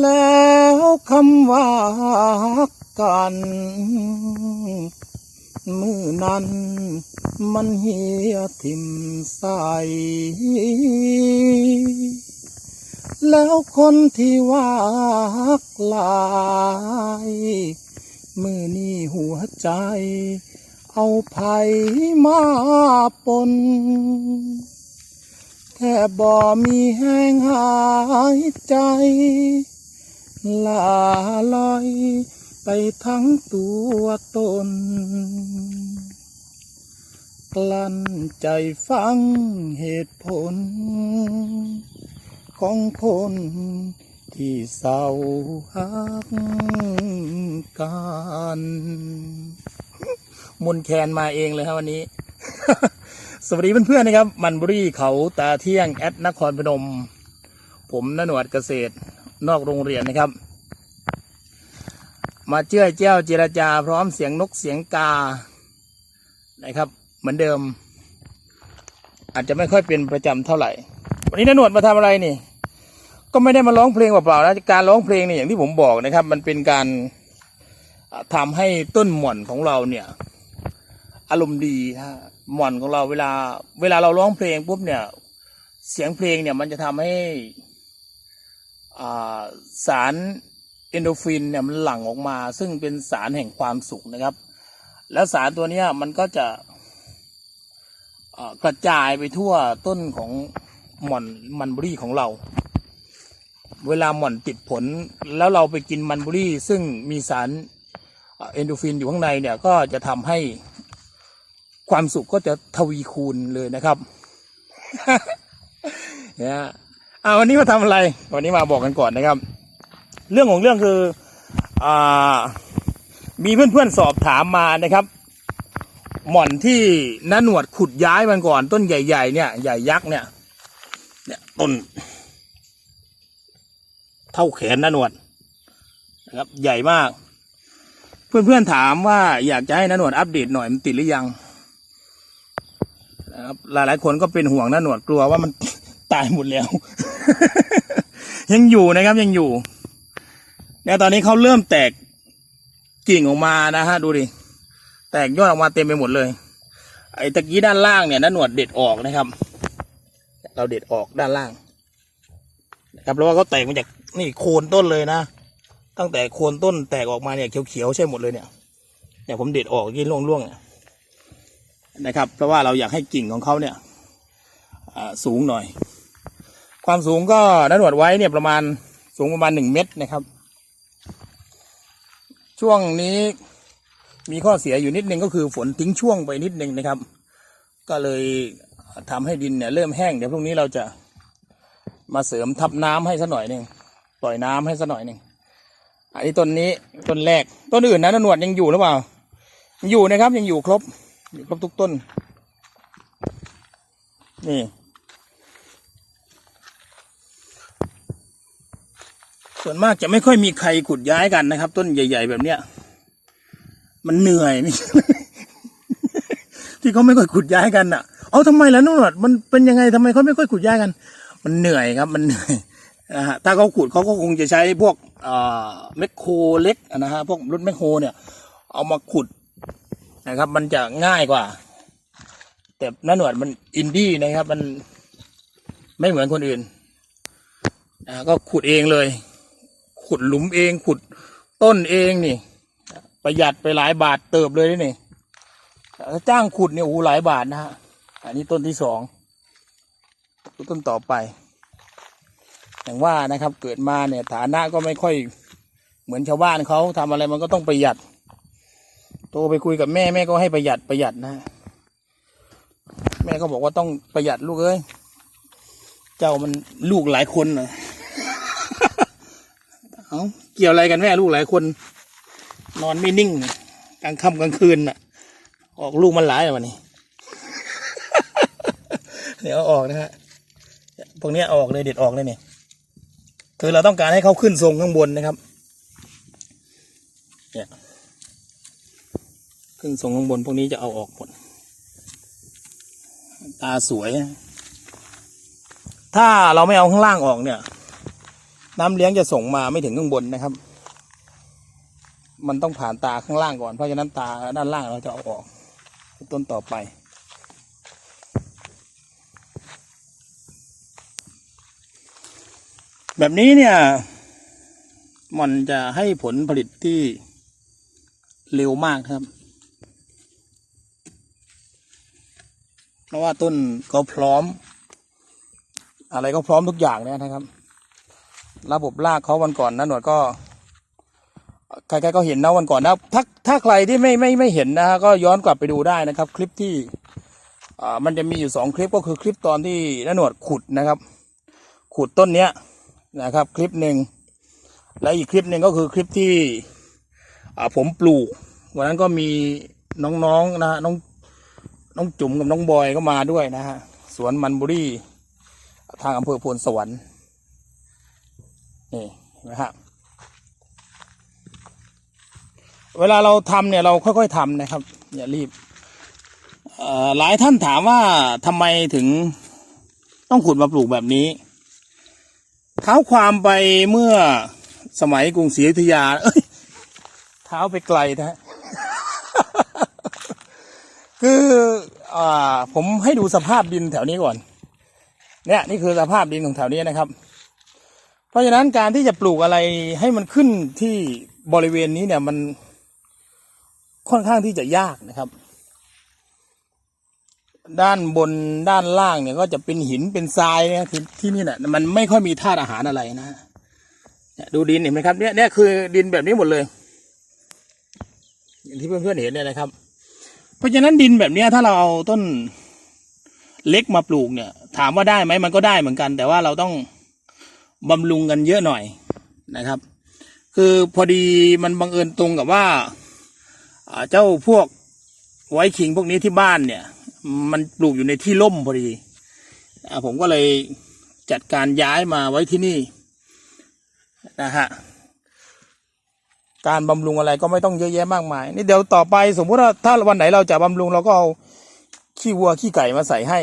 แล้วคำว่ากันมือนั้นมันเหียทิมใส แล้วคนที่ว่ากลายมือนี้หัวใจ เอาไผ่มาปน แค่บ่มีแห้งหายใจ ลาลอย ไปทั้งตัวตน กลั้นใจฟังเหตุผล ของคนที่เศร้าฮักกันมุนแคนมาเองเลยครับวันนี้ สวัสดีเพื่อนๆนะครับ มันบุรีเขาตาเที่ยงแอดนครพนม ผมนหนวดเกษตรนอกโรงเรียนนะครับ มาเจ้ยเจ้าเจรจาพร้อมเสียงนกเสียงกานะครับ เหมือนเดิม อาจจะไม่ค่อยเป็นประจำเท่าไหร่ วันนี้นหนวดมาทำอะไรนี่ ก็ไม่ได้มาร้องเพลงเปล่าๆนะการร้องเพลงเนี่ยอย่างที่ผมบอกนะครับ มันเป็นการอ่าทำให้ต้นหม่อนของเราเนี่ย อารมณ์ดีฮะหม่อนของเราเวลา เวลาเราร้องเพลงปุ๊บเนี่ย เสียงเพลงเนี่ยมันจะทำให้อ่าสารเอนโดฟินเนี่ยมันหลั่งออกมา ซึ่งเป็นสารแห่งความสุขนะครับ แล้วสารตัวนี้มันก็จะกระจายไปทั่วต้นของหม่อนมันบอรี่ของเรา เวลาหม่อนติดผลแล้วเราไปกินมันบอรี่ซึ่งมีสารเอนโดฟินอยู่ข้างในเนี่ยก็จะทำให้ ความสุขก็จะทวีคูณเลยนะครับเนี่ยอ่าวันนี้มาทำอะไร วันนี้มาบอกกันก่อนนะครับ เรื่องของเรื่องคืออ่ามีเพื่อนๆสอบถามมานะครับ หม่อนที่น้าหนวดขุดย้ายมันก่อนต้นใหญ่ ๆ เนี่ยใหญ่ยักษ์เนี่ย เนี่ยต้น เท่าแขนน้าหนวดนะครับ ใหญ่มาก เพื่อนๆถามว่าอยากจะให้น้าหนวดอัปเดตหน่อยมันติดหรือยัง นะครับหลายคนก็เป็นห่วงนะหนวดกลัวว่ามันตายหมดแล้ว ยังอยู่นะครับยังอยู่ เนี่ยตอนนี้เขาเริ่มแตกกิ่งออกมานะฮะดูดิแตกยอดออกมาเต็มไปหมดเลย ไอ้ตะกี้ด้านล่างเนี่ยนะหนวดเด็ดออกนะครับ เราเด็ดออกด้านล่างนะครับแล้วว่าเขาแตกมาจากนี่โคนต้นเลยนะ ตั้งแต่โคนต้นแตกออกมาเนี่ยเขียวๆใช่หมดเลยเนี่ยเนี่ยผมเด็ดออกยี่ร่วงๆเนี่ย นะครับ เพราะว่าเราอยากให้กิ่งของเขาเนี่ยสูงหน่อย ความสูงก็นัดวดไว้เนี่ยประมาณสูงประมาณหนึ่งเมตรนะครับ ช่วงนี้มีข้อเสียอยู่นิดนึงก็คือฝนทิ้งช่วงไปนิดนึงนะครับ ก็เลยทำให้ดินเนี่ยเริ่มแห้งเดี๋ยวพรุ่งนี้เราจะมาเสริมทับน้ำให้สักหน่อยหนึ่งปล่อยน้ำให้สักหน่อยหนึ่งอันนี้ต้นนี้ต้นแรกต้นอื่นนะนัดหนวดยังอยู่หรือเปล่ายังอยู่นะครับยังอยู่ครบ อยู่ครบทุกต้น นี่ ส่วนมากจะไม่ค่อยมีใครขุดย้ายกันนะครับ ต้นใหญ่ ๆ แบบเนี้ย มันเหนื่อยไม่ใช่ที่เขาไม่ค่อยขุดย้ายกันอะ เอาทำไมล่ะนุ่นวดมันเป็นยังไงทำไมเขาไม่ค่อยขุดย้ายกัน มันเหนื่อยครับ มันเหนื่อยนะฮะถ้าเขาขุดเขาก็คงจะใช้พวกเอ่อแมคโครเล็กนะฮะพวกรถแมคโครเนี่ย เอามาขุด นะครับ มันจะง่ายกว่า แต่หน้าหนวดมันอินดี้นะครับ มันไม่เหมือนคนอื่นนะก็ขุดเองเลย ขุดหลุมเอง ขุดต้นเองนี่ ประหยัดไปหลายบาทเติบเลยนี่ถ้าจ้างขุดเนี่ยโอ้หหลายบาทนะฮะอันนี้ต้นที่สองต้นต่อไป อย่างว่านะครับเกิดมาเนี่ยฐานะก็ไม่ค่อยเหมือนชาวบ้านเขาทำอะไรมันก็ต้องประหยัด โทรไปคุยกับแม่แม่ก็ให้ประหยัดประหยัดนะ แม่ก็บอกว่าต้องประหยัดลูกเอ้ย เจ้ามันลูกหลายคนนะเอาเกี่ยวอะไรกันแม่ลูกหลายคน นอนไม่นิ่งกลางค่ำกลางคืนน่ะ ออกลูกมันหลายวันนี้เดี๋ยวออกนะฮะพวกนี้ออกเลยเด็ดออกเลยเนี่ยคือเราต้องการให้เขาขึ้นทรงข้างบนนะครับ เนี่ย ขึ้นทรงข้างบนพวกนี้จะเอาออกหมด ตาสวย ถ้าเราไม่เอาข้างล่างออกเนี่ย น้ำเลี้ยงจะส่งมาไม่ถึงข้างบนนะครับ มันต้องผ่านตาข้างล่างก่อน เพราะฉะนั้นตาด้านล่างเราจะเอาออก ต้นต่อไปแบบนี้เนี่ย มันจะให้ผลผลิตที่เร็วมากครับ เพราะว่าต้นก็พร้อม อะไรก็พร้อมทุกอย่างเลยนะครับ ระบบรากเขาวันก่อนนะหนวดก็ใครๆก็เห็นนะวันก่อนนะถ้าถ้าใครที่ไม่ไม่ไม่เห็นนะฮะก็ย้อนกลับไปดูได้นะครับ คลิปที่อ่ามันจะมีอยู่สองคลิปก็คือคลิปตอนที่น้าหนวดขุดนะครับ ขุดต้นเนี้ยนะครับ คลิปหนึ่งและอีกคลิปหนึ่งก็คือคลิปที่ผมปลูกวันนั้นก็มีน้องๆนะฮะน้อง น้องจุ๋มกับน้องบอยก็มาด้วยนะฮะ สวนมันบุรีทางอำเภอโพนสวรรค์ นี่นไหมฮะ เวลาเราทำเนี่ยเราค่อยๆทำนะครับ อย่ารีบ หลายท่านถามว่าทำไมถึงต้องขุดมาปลูกแบบนี้ เท้าความไปเมื่อสมัยกรุงศรีอยุธยา เอ้ย เท้าไปไกลนะฮะคือ ผมให้ดูสภาพดินแถวนี้ก่อน เนี่ยนี่คือสภาพดินของแถวนี้นะครับ เพราะฉะนั้นการที่จะปลูกอะไรให้มันขึ้นที่บริเวณนี้เนี่ยมันค่อนข้างที่จะยากนะครับ ด้านบนด้านล่างเนี่ยก็จะเป็นหินเป็นทรายเนี่ยที่ที่นี่เนี่ยมันไม่ค่อยมีธาตุอาหารอะไรนะเนี่ยดูดินเห็นไหมครับเนี่ยเนี่ยคือดินแบบนี้หมดเลย อย่างที่เพื่อนๆเห็นเนี่ยนะครับ เพราะฉะนั้นดินแบบเนี้ยถ้าเราเอาต้นเล็กมาปลูกเนี่ย ถามว่าได้ไหมมันก็ได้เหมือนกัน แต่ว่าเราต้องบำรุงกันเยอะหน่อยนะครับ คือพอดีมันบังเอิญตรงกับว่าเจ้าพวกไวท์คิงพวกนี้ที่บ้านเนี่ย มันปลูกอยู่ในที่ร่มพอดีผมก็เลยจัดการย้ายมาไว้ที่นี่นะฮะ การบำรุงอะไรก็ไม่ต้องเยอะแยะมากมาย นี่เดี๋ยวต่อไปสมมุติว่าถ้าวันไหนเราจะบำรุงเราก็เอาขี้วัวขี้ไก่มาใส่ให้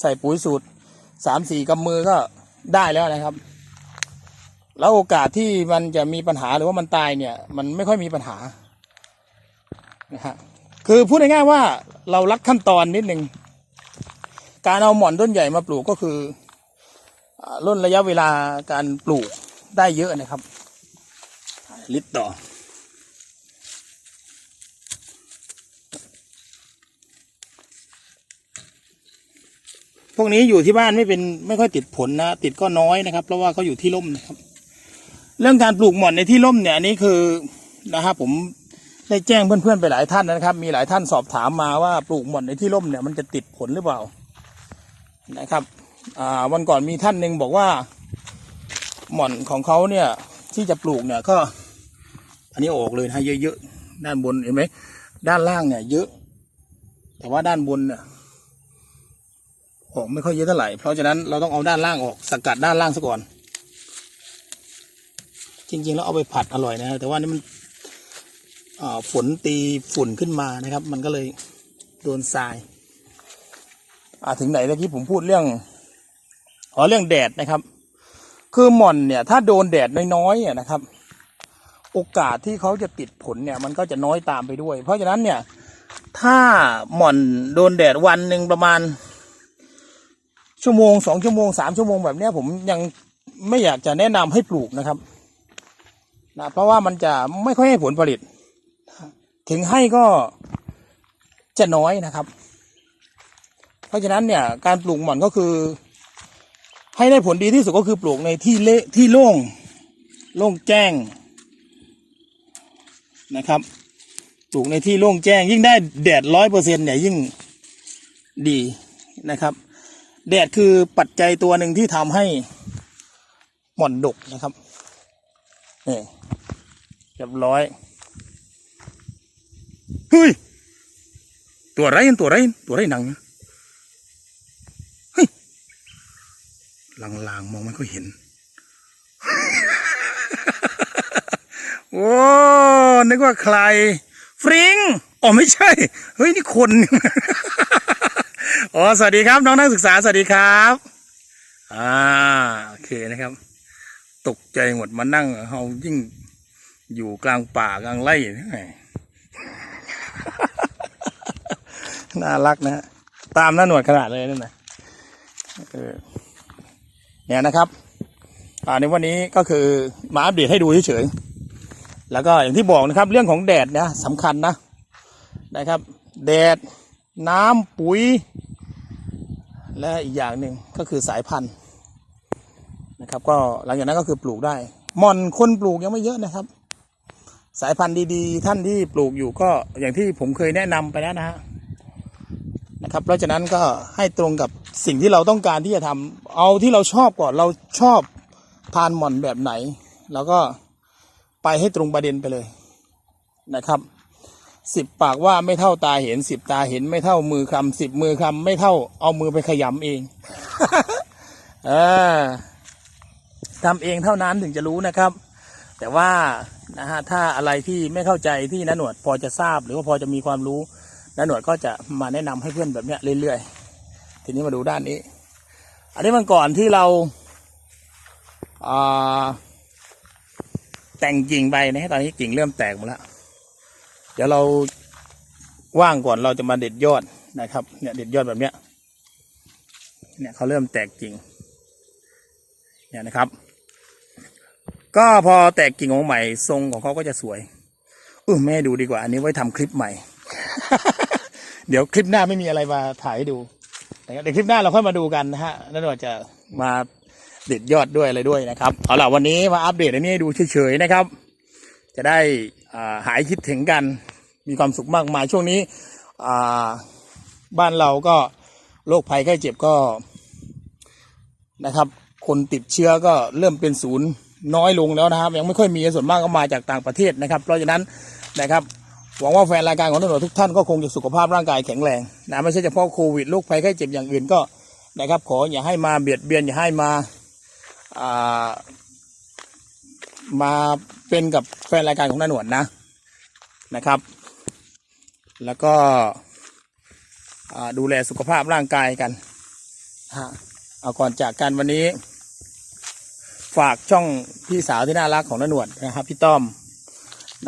ใส่ปุ๋ยสูตรสามสี่กำมือก็ได้แล้วนะครับ แล้วโอกาสที่มันจะมีปัญหาหรือว่ามันตายเนี่ย มันไม่ค่อยมีปัญหานะฮะคือพูดง่ายๆว่าเรารัดขั้นตอนนิดหนึ่งการเอาหมอนต้นใหญ่มาปลูกก็คือล่นระยะเวลาการปลูกได้เยอะนะครับ ลิตรต่อ พวกนี้อยู่ที่บ้านไม่เป็นไม่ค่อยติดผลนะ ติดก็น้อยนะครับ เพราะว่าเขาอยู่ที่ร่มนะครับ เรื่องการปลูกหม่อนในที่ร่มเนี่ยอันนี้คือนะครับผมได้แจ้งเพื่อนๆไปหลายท่านนะครับ มีหลายท่านสอบถามมาว่าปลูกหม่อนในที่ร่มเนี่ยมันจะติดผลหรือเปล่านะครับวันก่อนมีท่านหนึ่งบอกว่าหม่อนของเขาเนี่ยที่จะปลูกเนี่ยก็ นนี้ออกเลยนะเยอะๆด้านบนเห็นไหมด้านล่างเนี่ยเยอะ แต่ว่าด้านบนเนี่ยออกไม่ค่อยเยอะเท่าไหร่ เพราะฉะนั้นเราต้องเอาด้านล่างออกสกัดด้านล่างซะก่อน จริงๆแล้วเอาไปผัดอร่อยนะแต่ว่านี่มันฝนตีฝุ่นขึ้นมานะครับ มันก็เลยโดนทรายอ่าถึงไหนเมื่อกี้ผมพูดเรื่องอ๋อเรื่องแดดนะครับ คือหม่อนเนี่ย ถ้าโดนแดดน้อยๆนะครับ โอกาสที่เขาจะติดผลเนี่ย มันก็จะน้อยตามไปด้วย เพราะฉะนั้นเนี่ย ถ้าหม่อนโดนแดดวันหนึ่งประมาณ ชั่วโมงสองชั่วโมงสามชั่วโมงแบบเนี้ยผมยังไม่อยากจะแนะนำให้ปลูกนะครับนะเพราะว่ามันจะไม่ค่อยให้ผลผลิต ถึงให้ก็จะน้อยนะครับ เพราะฉะนั้นเนี่ยการปลูกหม่อนก็คือ ให้ได้ผลดีที่สุดก็คือปลูกในที่เละที่โล่งโล่งแจ้ง นะครับปลูกในที่โล่งแจ้ง ยิ่งได้แดดร้อยเปอร์เซ็นเนี่ยยิ่งดีนะครับ แดดคือปัจจัยตัวหนึ่งที่ทำให้หม่อนดกนะครับนี่เรียบร้อยเฮ้ยตัวไรนตัวไรตัวไรหนังเฮ้ยลางๆมองไม่ค่อยเห็น โอ้นึกว่าใคร ฟริงอ๋อไม่ใช่ เฮ้ย นี่คนอ๋อสวัสดีครับ น้องนักศึกษาสวัสดีครับอ่าโอเคนะครับ ตกใจหมดมานั่งเฮายิ่งอยู่กลางป่ากลางไร่แหน่ารักนะฮะตามหน้าหนวดขนาดเลยนั่นนะเออเนี่ยนะครับอ่าในวันนี้ก็คือมาอัปเดตให้ดูเฉยๆ แล้วก็อย่างที่บอกนะครับเรื่องของแดดนะสำคัญนะนะครับ แดดน้ำปุ๋ย และอีกอย่างหนึ่งก็คือสายพันธุ์นะครับ ก็หลังจากนั้นก็คือปลูกได้หม่อนคนปลูกยังไม่เยอะนะครับ สายพันธุ์ดีๆ ท่านที่ปลูกอยู่ก็อย่างที่ผมเคยแนะนำไปแล้วนะฮะนะครับ เพราะฉะนั้นก็ให้ตรงกับสิ่งที่เราต้องการที่จะทำเอาที่เราชอบก่อนเราชอบทานหม่อนแบบไหน แล้วก็ ไปให้ตรงประเด็นไปเลยนะครับสิบปากว่าไม่เท่าตาเห็นสิบตาเห็นไม่เท่ามือคำสิบมือคำไม่เท่าเอามือไปขยำเองเออทำเองเท่านั้นถึงจะรู้นะครับ แต่ว่านะฮะถ้าอะไรที่ไม่เข้าใจที่นัหนวดพอจะทราบ หรือว่าพอจะมีความรู้นัหนวดก็จะมาแนะนำให้เพื่อนแบบเนี้ยเรื่อยๆทีนี้มาดูด้านนี้ อันนี้มันก่อนที่เราอ่า แต่งกิ่งไปนะฮะตอนนี้กิ่งเริ่มแตกหมดแล้ว เดี๋ยวเราว่างก่อนเราจะมาเด็ดยอดนะครับ เนี่ยเด็ดยอดแบบเนี้ย เนี่ยเขาเริ่มแตกกิ่ง เนี่ยนะครับ ก็พอแตกกิ่งของใหม่ทรงของเขาก็จะสวยเออแม่ดูดีกว่า อันนี้ไว้ทำคลิปใหม่ เดี๋ยวคลิปหน้าไม่มีอะไรมาถ่ายให้ดูนะครับเดี๋ยวคลิปหน้าเราค่อยมาดูกันนะฮะแล้วเราจะมา เด็ดยอดด้วยอะไรด้วยนะครับเอาล่ะวันนี้มาอัปเดตอันนี้ให้ดูเฉยๆนะครับ จะได้หายคิดถึงกันมีความสุขมากมายช่วงนี้บ้านเราก็โรคภัยไข้เจ็บก็นะครับ คนติดเชื้อก็เริ่มเป็นศูนย์น้อยลงแล้วนะครับ ยังไม่ค่อยมีส่วนมากก็มาจากต่างประเทศนะครับ เพราะฉะนั้นนะครับหวังว่าแฟนรายการของตำรวจทุกท่านก็คงจะสุขภาพร่างกายแข็งแรงนะไม่ใช่เฉพาะโควิดโรคภัยไข้เจ็บอย่างอื่นก็นะครับ ขออย่าให้มาเบียดเบียนอย่าให้มา มาเป็นกับแฟนรายการของนาหนวดนะนะครับ แล้วก็ดูแลสุขภาพร่างกายกันเอาก่อนจากกันวันนี้ ฝากช่องพี่สาวที่น่ารักของนาหนวดนะครับ พี่ต้อม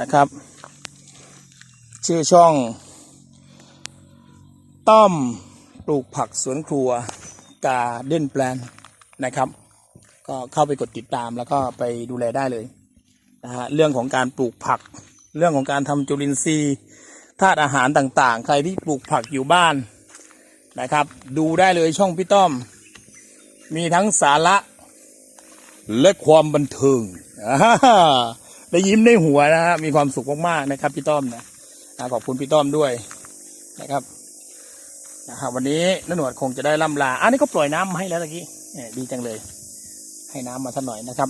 นะครับ ชื่อช่อง ต้อมปลูกผักสวนครัวกาเด่นแปลนนะครับ ก็เข้าไปกดติดตามแล้วก็ไปดูแลได้เลยนะฮะเรื่องของการปลูกผัก เรื่องของการทำจุลินทรีย์ธาตุอาหารต่างๆ ใครที่ปลูกผักอยู่บ้านนะครับ ดูได้เลยช่องพี่ต้อม มีทั้งสาระและความบันเทิงอ่าได้ยิ้มได้หัวนะฮะมีความสุขมากๆนะครับพี่ต้อมนะขอบคุณพี่ต้อมด้วยนะครับนะครับวันนี้นหนวดคงจะได้ล่ำลา อันนี้ก็ปล่อยน้ำมาให้แล้วตะกี้เนี่ยดีจังเลย ให้น้ำมาสักหน่อยนะครับ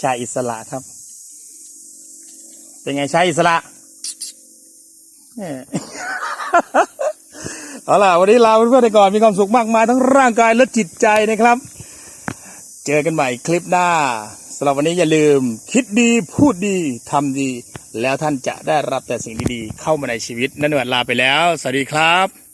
ชาอิสระครับ เป็นไงชาอิสระเนี่ยเอาล่ะ วันนี้ลาเพื่อนๆไปก่อนมีความสุขมากมายทั้งร่างกายและจิตใจนะครับ เจอกันใหม่คลิปหน้าสำหรับวันนี้อย่าลืม คิดดีพูดดีทำดี แล้วท่านจะได้รับแต่สิ่งดีๆเข้ามาในชีวิต นั่นหนวดลาไปแล้ว สวัสดีครับ